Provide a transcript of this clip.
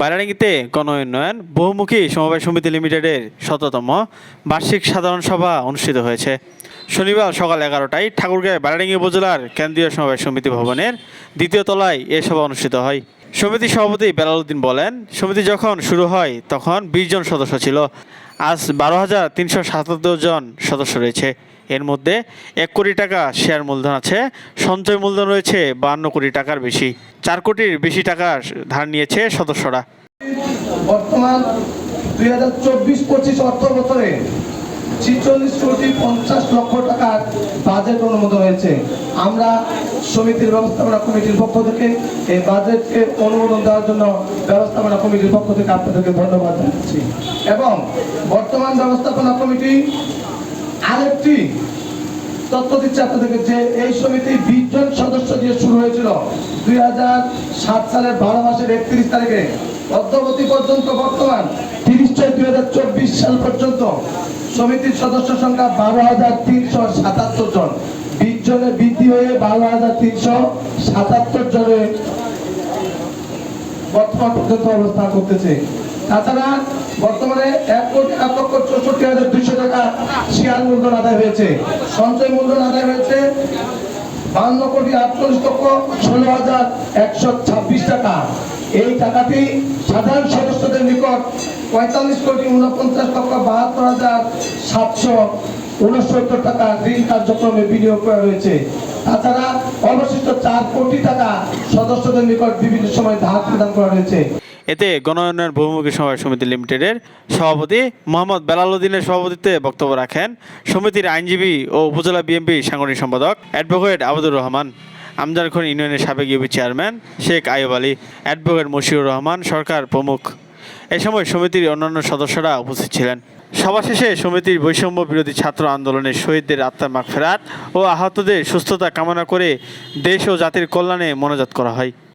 বারাণীতে গণ উন্নয়ন বহুমুখী সমবায় সমিতি লিমিটেডের শততম বার্ষিক সাধারণ সভা অনুষ্ঠিত হয়েছে। শনিবার সকাল এগারোটায় ঠাকুরগাঁও বারাণী উপজেলার কেন্দ্রীয় সমবায় সমিতি ভবনের দ্বিতীয় তলায় এ সভা অনুষ্ঠিত হয়। সমিতি সভাপতি বেলাল উদ্দিন বলেন, সমিতি যখন শুরু হয়, তখন বিশ জন সদস্য ছিল। আজ বারো হাজার তিনশো সাতাত্তর জন সদস্য রয়েছে। এর মধ্যে এক কোটি টাকা শেয়ার মূলধন আছে, সঞ্চয় মূলধন রয়েছে বান্ন কোটি টাকার বেশি। চার কোটির বেশি টাকা ধার নিয়েছে সদস্যরা। বর্তমান দুই হাজার চব্বিশ পঁচিশ অর্থ বছরে ছিচল্লিশ কোটি পঞ্চাশ লক্ষ টাকার বাজেট অনুমোদন হয়েছে। আমরা সমিতির ব্যবস্থাপনা কমিটির পক্ষ থেকে এই বাজেটকে অনুমোদন দেওয়ার জন্য ব্যবস্থাপনা কমিটির পক্ষ থেকে আপনাদেরকে ধন্যবাদ জানাচ্ছি। এবং বর্তমান ব্যবস্থাপনা কমিটি আরেকটি তথ্য দিচ্ছে আপনাদেরকে যে এই সমিতি হয়েছিল। দুই সালের বারো মাসের একত্রিশ তারিখে। অদ্যবধি পর্যন্ত বর্তমান তিরিশ ছয় দুই হাজার চব্বিশ সাল পর্যন্ত সমিতির সদস্য সংখ্যা বারো হাজার তিনশো সাতাত্তর জন। বিশ জনে বৃদ্ধি হয়ে বারো হাজার তিনশো সাতাত্তর জনে বর্তমান পর্যন্ত অবস্থান করতেছে। তাছাড়া বর্তমানে এক কোটি এক লক্ষ চৌষট্টি হাজার দুইশো টাকা শেয়ার মূলধন আদায় হয়েছে। সঞ্চয় মূলধন আদায় হয়েছে বান্ন কোটি আটচল্লিশ লক্ষ ষোলো হাজার একশো ছাব্বিশ টাকা। এই টাকাটি সাধারণ সদস্যদের নিকট পঁয়তাল্লিশ কোটি উনপঞ্চাশ লক্ষ বাহাত্তর হাজার সাতশো উনসত্তর টাকা ঋণ কার্যক্রমে বিনিয়োগ করা হয়েছে। তাছাড়া অবশিষ্ট চার কোটি টাকা সদস্যদের নিকট বিভিন্ন সময় ধার প্রদান করা হয়েছে। এতে গণ উন্নয়ন বহুমুখী সমবায় সমিতি লিমিটেডের সভাপতি মোহাম্মদ বেলাল উদ্দিনের সভাপতিত্বে বক্তব্য রাখেন সমিতির আইনজীবী ও উপজেলা বিএনপি সাংগঠনিক সম্পাদক অ্যাডভোকেট আবুদুর রহমান আমজারখন ইউনিয়নের সাবেক UP chairman Sheikh Aib Ali, advocate Moshiur Rahman Sarkar প্রমুখ। এ সময় সমিতির অন্যান্য সদস্যরা উপস্থিত ছিলেন। সভা শেষে সমিতির বৈষম্য বিরোধী ছাত্র আন্দোলনের শহীদদের আত্মার মাগফেরাত ও আহতদের সুস্থতা কামনা করে দেশ ও জাতির কল্যাণে মনোজাত করা হয়।